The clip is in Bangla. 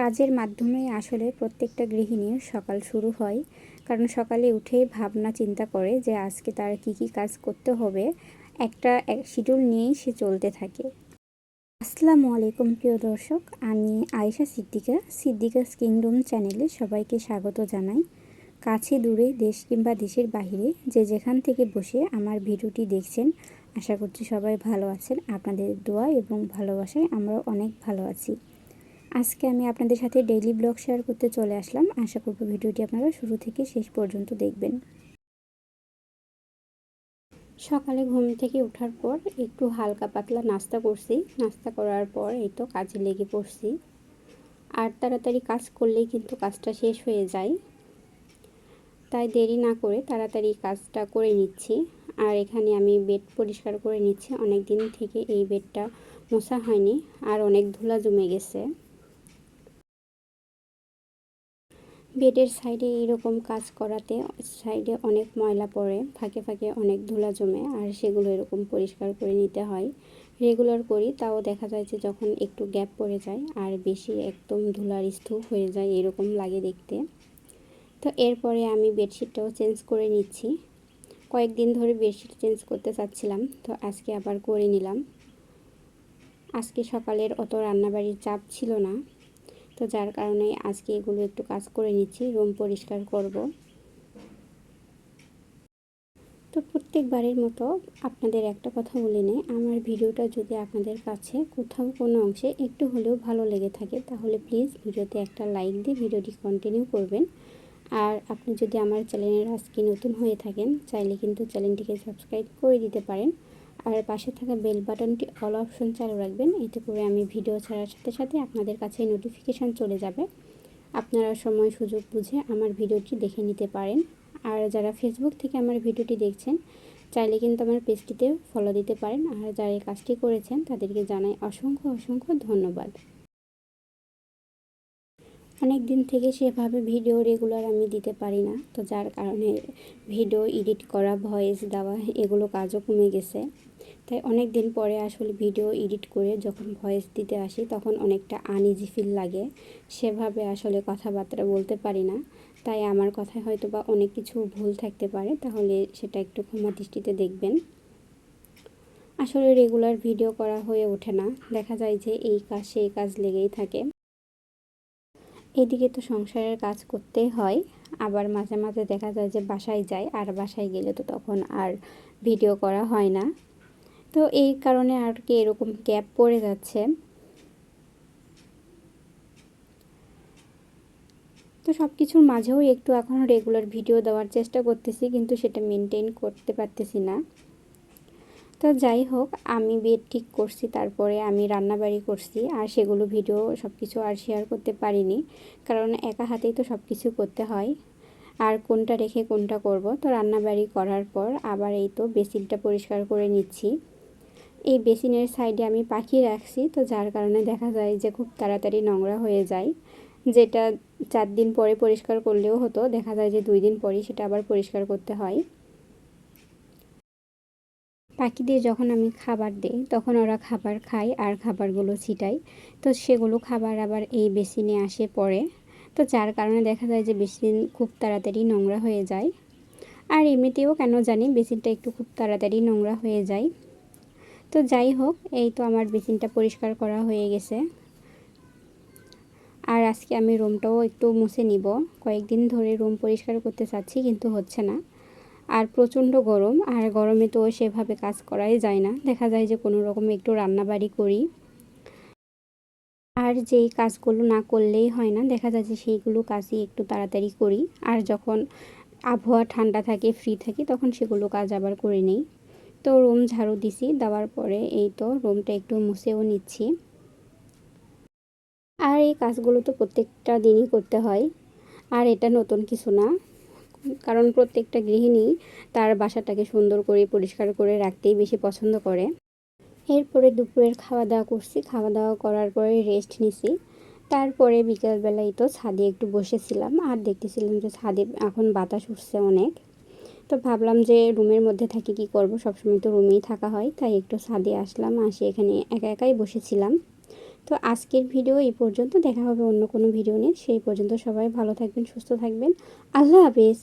কাজের মাধ্যমে আসলে প্রত্যেকটা গৃহিণীর সকাল শুরু হয়। কারণ সকালে উঠেই ভাবনা চিন্তা করে যে আজকে তার কি কি কাজ করতে হবে। একটা শিডিউল নিয়েই সে চলতে থাকে। আসসালামু আলাইকুম প্রিয় দর্শক, আমি আয়েশা সিদ্দিকা সিদ্দিকা কিংডম চ্যানেলে সবাইকে স্বাগত জানাই। কাছে দূরে দেশ কিংবা দেশের বাহিরে যে যেখান থেকে বসে আমার ভিডিওটি দেখছেন, আশা করছি সবাই ভালো আছেন। আপনাদের দোয়া এবং ভালোবাসায় আমরাও অনেক ভালো আছি। আজকে আমি আপনাদের সাথে ডেইলি ব্লগ শেয়ার করতে চলে আসলাম। আশা করব ভিডিওটি আপনারা শুরু থেকে শেষ পর্যন্ত দেখবেন। সকালে ঘুম থেকে ওঠার পর একটু হালকা পাতলা নাস্তা করছি। নাস্তা করার পর এই তো কাজে লেগে পড়ছি। আর তাড়াতাড়ি কাজ করলেই কিন্তু কাজটা শেষ হয়ে যায়। তাই দেরি না করে তাড়াতাড়ি কাজটা করে নিচ্ছি। আর এখানে আমি বেড পরিষ্কার করে নিচ্ছি। অনেক দিন থেকে এই বেডটা মোছা হয়নি। আর অনেক ধুলা জমে গেছে। বেডের সাইডে এরকম কাজ করাতে সাইডে অনেক ময়লা পড়ে, ফাঁকে ফাঁকে অনেক ধুলা জমে, আর সেগুলো এরকম পরিষ্কার করে নিতে হয়। রেগুলার করি, তাও দেখা যায় যে যখন একটু গ্যাপ পড়ে যায় আর বেশি একদম ধুলার স্তূপ হয়ে যায় এরকম লাগে দেখতে। তো এরপরে আমি বেডশিটটাও চেঞ্জ করে নিচ্ছি। কয়েকদিন ধরে বেডশিট চেঞ্জ করতে চাচ্ছিলাম, তো আজকে আবার করে নিলাম। আজকে সকালের অত রান্নাবাড়ির চাপ ছিল না। তো যার কারণে আজকে এগুলো একটু কাজ করে নিচ্ছি, রুম পরিষ্কার করব। তো প্রত্যেকবারের মতো আপনাদের একটা কথা বলে নেই, আমার ভিডিওটা যদি আপনাদের কাছে কোথাও কোনো অংশে একটু হলেও ভালো লেগে থাকে, তাহলে প্লিজ ভিডিওতে একটা লাইক দিয়ে ভিডিওটি কন্টিনিউ করবেন। আর আপনি যদি আমার চ্যানেলের আজকে নতুন হয়ে থাকেন, চাইলে কিন্তু চ্যানেলটিকে সাবস্ক্রাইব করে দিতে পারেন। আর পাশে থাকা বেল বাটনটি অল অপশন চালু রাখবেন। এতে করে আমি ভিডিও ছাড়ার সাথে সাথে আপনাদের কাছে নোটিফিকেশান চলে যাবে। আপনারা সময়, সুযোগ বুঝে আমার ভিডিওটি দেখে নিতে পারেন। আর যারা ফেসবুক থেকে আমার ভিডিওটি দেখছেন, চাইলে কিন্তু আমার পেজটিতে ফলো দিতে পারেন। আর যারা এই কাজটি করেছেন, তাদেরকে জানাই অসংখ্য অসংখ্য ধন্যবাদ। অনেক দিন থেকে সেভাবে ভিডিও রেগুলার আমি দিতে পারি না। তো যার কারণে ভিডিও এডিট করা ভয়েস দেওয়া, এগুলো কাজও কমে গেছে। তাই অনেক দিন পরে আসলে ভিডিও এডিট করে যখন ভয়েস দিতে আসি, তখন অনেকটা আনইজি ফিল লাগে। সেভাবে আসলে কথাবার্তা বলতে পারি না। তাই আমার কথায় হয়তো বা অনেক কিছু ভুল থাকতে পারে, তাহলে সেটা একটু ক্ষমা দৃষ্টিতে দেখবেন। আসলে রেগুলার ভিডিও করা হয়ে ওঠে না। দেখা যায় যে এই কাজ, সেই কাজ লেগেই থাকে। এদিকে তো সংসারের কাজ করতেই হয়, আবার মাঝে মাঝে দেখা যায় যে বাসায় যায় আর বাসায় গেলে তো তখন আর ভিডিও করা হয় না। তো এই কারণে আর কি এরকম গ্যাপ পড়ে যাচ্ছে। তো সব কিছুর মাঝেও একটু এখন রেগুলার ভিডিও দেওয়ার চেষ্টা করতেছি, কিন্তু সেটা মেনটেন করতে পারতেছি না। তো যাই হোক, আমি বেড ঠিক করছি, তারপরে আমি রান্নাবাড়ি করছি, আর সেগুলো ভিডিও সব কিছু আর শেয়ার করতে পারিনি, কারণ একা হাতেই তো সব কিছু করতে হয়। আর কোনটা রেখে কোনটা করব, তো রান্নাবাড়ি করার পর আবার এই তো বেসিনটা পরিষ্কার করে নিচ্ছি। এই বেসিনের সাইডে আমি পাখি রাখছি, তো যার কারণে দেখা যায় যে খুব তাড়াতাড়ি নোংরা হয়ে যায়। যেটা চার দিন পরে পরিষ্কার করলেও হতো, দেখা যায় যে দুই দিন পরই সেটা আবার পরিষ্কার করতে হয়। পাখিদের যখন আমি খাবার দিই, তখন ওরা খাবার খায় আর খাবারগুলো ছিটাই তো সেগুলো খাবার আবার এই বেসিনে আসে পড়ে তো যার কারণে দেখা যায় যে বেসিন খুব তাড়াতাড়ি নোংরা হয়ে যায়। আর এমনিতেও কেন জানি বেসিনটা একটু খুব তাড়াতাড়ি নোংরা হয়ে যায়। তো যাই হোক, এই তো আমার বেসিনটা পরিষ্কার করা হয়ে গেছে। আর আজকে আমি রুমটাও একটু মুছে নিব। কয়েকদিন ধরে রুম পরিষ্কার করতে চাচ্ছি, কিন্তু হচ্ছে না। আর প্রচণ্ড গরম, আর গরমে তো সেভাবে কাজ করাই যায় না। দেখা যায় যে কোনো রকম একটু রান্নাবাড়ি করি। আর যেই কাজগুলো না করলেই হয় না, দেখা যায় যে সেইগুলো কাজই একটু তাড়াতাড়ি করি। আর যখন আবহাওয়া ঠান্ডা থাকে ফ্রি থাকি, তখন সেগুলো কাজ আবার করে নেই। তো রুম ঝাড়ু দিছি, দেওয়ার পরে এই তো রুমটা একটু মুছেও নিচ্ছি। আর এই কাজগুলো তো প্রত্যেকটা দিনই করতে হয়। আর এটা নতুন কিছু না। কারণ প্রত্যেকটা গৃহিণী তার বাসাটাকে সুন্দর করে, পরিষ্কার করে রাখতেই বেশি পছন্দ করে। এরপরে দুপুরের খাওয়া দাওয়া করছি। খাওয়া দাওয়া করার পরে রেস্ট নিছি। তারপরে বিকালবেলায় তো ছাদে একটু বসেছিলাম আর দেখতেছিলাম যে ছাদে এখন বাতাস উঠছে অনেক। তো ভাবলাম যে রুমের মধ্যে থাকি কি করব? সবসময় তো রুমেই থাকা হয়, তাই একটু ছাদে আসলাম, আসি এখানে একা একাই বসেছিলাম। তো আজকের ভিডিও এই পর্যন্ত। দেখা হবে অন্য কোনো ভিডিও নিয়ে। সেই পর্যন্ত সবাই ভালো থাকবেন, সুস্থ থাকবেন। আল্লাহ হাফেজ।